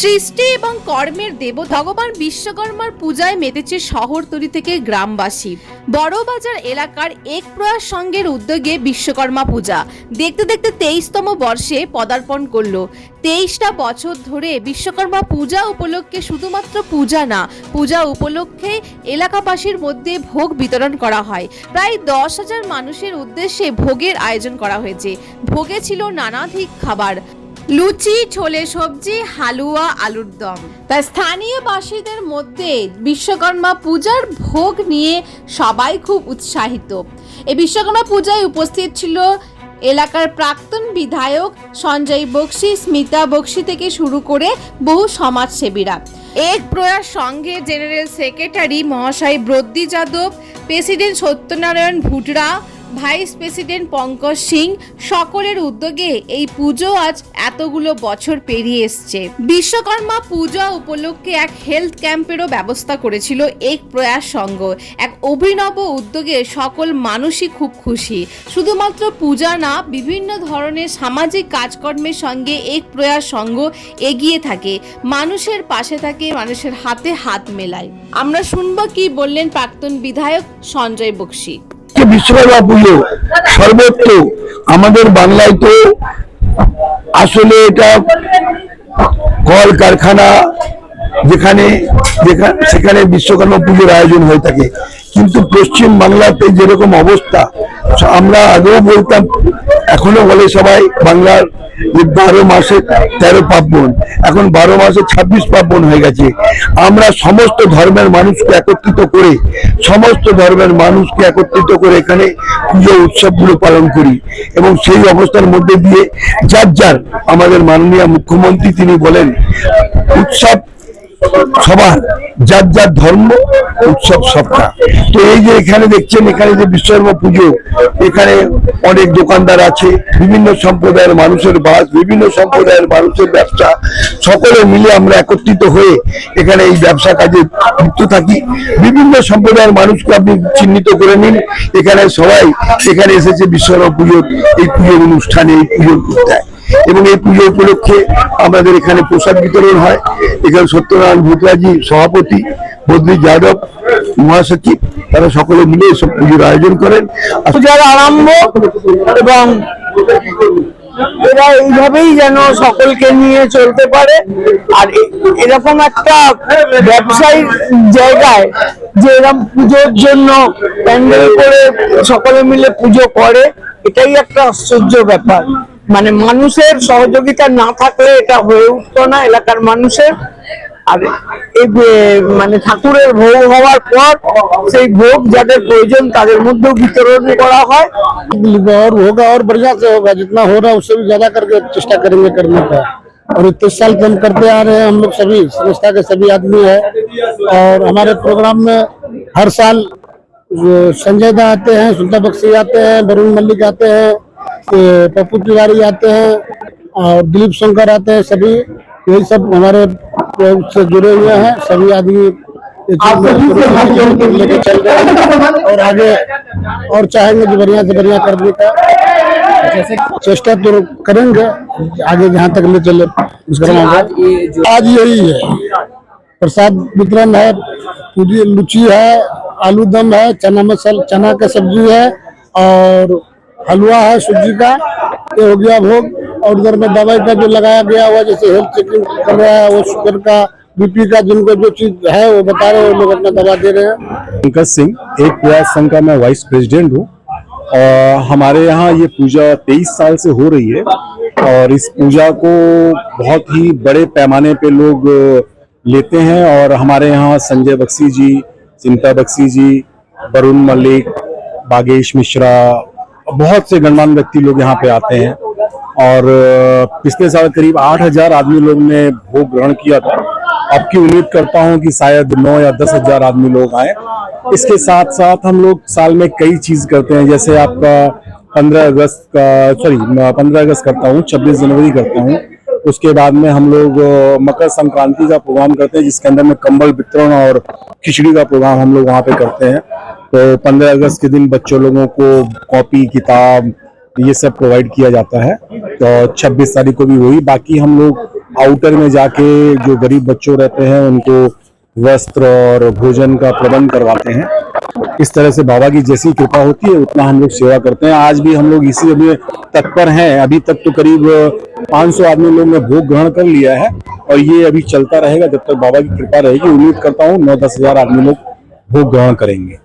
সৃষ্টি এবং কর্মের দেব ভগবান বিশ্বকর্মার পূজায় মেতেছে শহরতলি থেকে গ্রামবাসী। বড়বাজার এলাকার এক প্রয়াস সংঘের উদ্যোগে বিশ্বকর্মা পূজা। দেখতে দেখতে তেইশতম বর্ষে পদার্পণ করল। তেইশটা বছর ধরে বিশ্বকর্মা পূজা উপলক্ষে শুধুমাত্র পূজা না, পূজা উপলক্ষে এলাকাবাসীর মধ্যে ভোগ বিতরণ করা হয়। প্রায় দশ হাজার মানুষের উদ্দেশ্যে ভোগের আয়োজন করা হয়েছে। ভোগে ছিল নানাধিক খাবার। লুচি, ছোলে সবজি, হালুয়া, আলুর দম। তাই স্থানীয় বাসীদের মধ্যে বিশ্বকর্মা পূজার ভোগ নিয়ে সবাই খুব উৎসাহিত। এই বিশ্বকর্মা পূজায় উপস্থিত ছিল এলাকার প্রাক্তন বিধায়ক সঞ্জয় বক্সি, স্মিতা বক্সি থেকে শুরু করে বহু সমাজসেবীরা। এক প্রয়াস সঙ্গে জেনারেল সেক্রেটারি মহাশয় Briddi Yadav president Satyanarayan Bhutra vice president Pankaj Singh সকলের উদ্যোগে এই পুজো আজ এতগুলো বছর পেরিয়ে এসছে। বিশ্বকর্মা পূজা উপলক্ষে এক হেলথ ক্যাম্পেরও ব্যবস্থা করেছিল এক প্রয়াস সংঘ। এক অভিনব উদ্যোগে সকল মানুষই খুব খুশি। শুধুমাত্র পূজা না, বিভিন্ন ধরনের সামাজিক কাজকর্মের সঙ্গে এক প্রয়াস সংঘ এগিয়ে থাকে। মানুষের পাশে থাকে, মানুষের হাতে হাত মেলায়। আমরা শুনব কি বললেন প্রাক্তন বিধায়ক সঞ্জয় বক্সি। যে বিশ্বকর্মা পুজো। সর্বত্র আমাদের বাংলায় তো আসলে এটা কল কারখানা যেখানে সেখানে বিশ্বকর্মা পুজোর আয়োজন হয়ে থাকে। কিন্তু পশ্চিম বাংলাতে যেরকম অবস্থা, আমরা আগেও বলতাম এখনও বলে সবাই, বাংলার বারো মাসে তেরো পার্বণ, এখন বারো মাসে ছাব্বিশ পার্বণ হয়ে গেছে। আমরা সমস্ত ধর্মের মানুষকে একত্রিত করে, সমস্ত ধর্মের মানুষকে একত্রিত করে এখানে পুজো উৎসবগুলো পালন করি এবং সেই অবস্থার মধ্যে দিয়ে যার যার আমাদের মাননীয় মুখ্যমন্ত্রী তিনি বলেন, উৎসব সবার, যার যার ধর্ম, উৎসব সবটা। তো এই যে এখানে দেখছেন, এখানে যে বিশ্বকর্মা পুজো, এখানে অনেক দোকানদার আছে, বিভিন্ন সম্প্রদায়ের মানুষের বাস, বিভিন্ন সম্প্রদায়ের মানুষের ব্যবসা, সকলে মিলে আমরা একত্রিত হয়ে এখানে এই ব্যবসা কাজে যুক্ত থাকি। বিভিন্ন সম্প্রদায়ের মানুষকে আপনি চিহ্নিত করে নিন। এখানে সবাই, এখানে এসেছে বিশ্বকর্মা পুজোর এই পুজোর অনুষ্ঠানে, এই পুজোর পূজায় এবং এই পুজো উপলক্ষে আমাদের এখানে প্রসাদ বিতরণ হয়। এখানে সত্যনারায়ণ ভূতরাজি সভাপতি বদ্রী যাদব, মহাসচিব, তারা সকলে মিলে এসব পুজোর আয়োজন করেন। পূজার আরম্ভ এবং এরা এইভাবেই যেন সকলকে নিয়ে চলতে পারে। আর এরকম একটা ব্যবসায়িক জায়গায় যে এরকম পুজোর জন্য প্যান্ডেল করে সকলে মিলে পুজো করে, এটাই একটা আশ্চর্য ব্যাপার। মানে মানুষের সহযোগিতা না থাকলে এটা হয়ে উঠতো না এলাকার মানুষের আর এই যে- মানে ঠাকুরের ভোগ হওয়ার পর সেই ভোগ যাদের প্রয়োজন তাদের মধ্যেও বিতরণ করা হয় और होगा और बढ़िया से होगा जितना हो रहा है उससे भी ज्यादा करके चेष्टा करेंगे करने का और इतने साल से हम करते आ रहे हैं हम लोग सभी संस्था के सभी आदमी है और हमारे प्रोग्राम में हर साल वो संजय दा आते हैं सुल्ता बख्शी आते हैं वरुण मल्लिक आते हैं ये पप्पू तिवारी आते हैं और दिलीप शंकर आते हैं सभी यही सब हमारे से जुड़े हुए हैं सभी आदमी लेके चल रहे हैं। और आगे और चाहेंगे कि बढ़िया से बढ़िया करने का चेष्टा तो करेंगे आगे जहाँ तक ले चले विश्वकर्मा आज यही है। प्रसाद वितरण है पूरी लुची है आलू दम है चना मसल चना का सब्ज़ी है और हलवा है सूजी का, ये हो गया भोग। और उधर में दवाई का जो लगाया गया हुआ, जैसे हेल्थ चेकिंग कर रहा है, वो शुगर का बीपी का, जिनको जो चीज़ है, वो बता रहे हैं लोग अपना दवा दे रहे हैं। पंकज सिंह, एक प्रयास संघ का मैं वाइस प्रेसिडेंट हूँ। और हमारे यहाँ ये पूजा तेईस साल से हो रही है और इस पूजा को बहुत ही बड़े पैमाने पे लोग लेते हैं और हमारे यहाँ संजय बख्शी जी, चिंता बख्शी जी, वरुण मलिक बागेश मिश्रा बहुत से गणमान्य व्यक्ति लोग यहाँ पे आते हैं। और पिछले साल करीब आठ हज़ार आदमी लोग ने भोग ग्रहण किया था। अब की उम्मीद करता हूँ कि शायद नौ या दस हज़ार आदमी लोग आए। इसके साथ साथ हम लोग साल में कई चीज़ करते हैं। जैसे आपका पंद्रह अगस्त का, सॉरी, पंद्रह अगस्त करता हूँ, छब्बीस जनवरी करता हूँ। उसके बाद में हम लोग मकर संक्रांति का प्रोग्राम करते हैं, जिसके अंदर में कंबल वितरण और खिचड़ी का प्रोग्राम हम लोग वहाँ पे करते हैं। तो पंद्रह अगस्त के दिन बच्चों लोगों को कॉपी, किताब, ये सब प्रोवाइड किया जाता है। तो 26 तारीख को भी वही। बाकी हम लोग आउटर में जाके जो गरीब बच्चों रहते हैं, उनको वस्त्र और भोजन का प्रबंध करवाते हैं। इस तरह से बाबा की जैसी कृपा होती है, उतना हम लोग सेवा करते हैं। आज भी हम लोग इसी में तत्पर हैं। अभी तक तो करीब 500 आदमी लोग ने भोग ग्रहण कर लिया है और ये अभी चलता रहेगा, जब तक बाबा की कृपा रहेगी, उम्मीद करता हूँ नौ दस हज़ार आदमी लोग भोग ग्रहण करेंगे।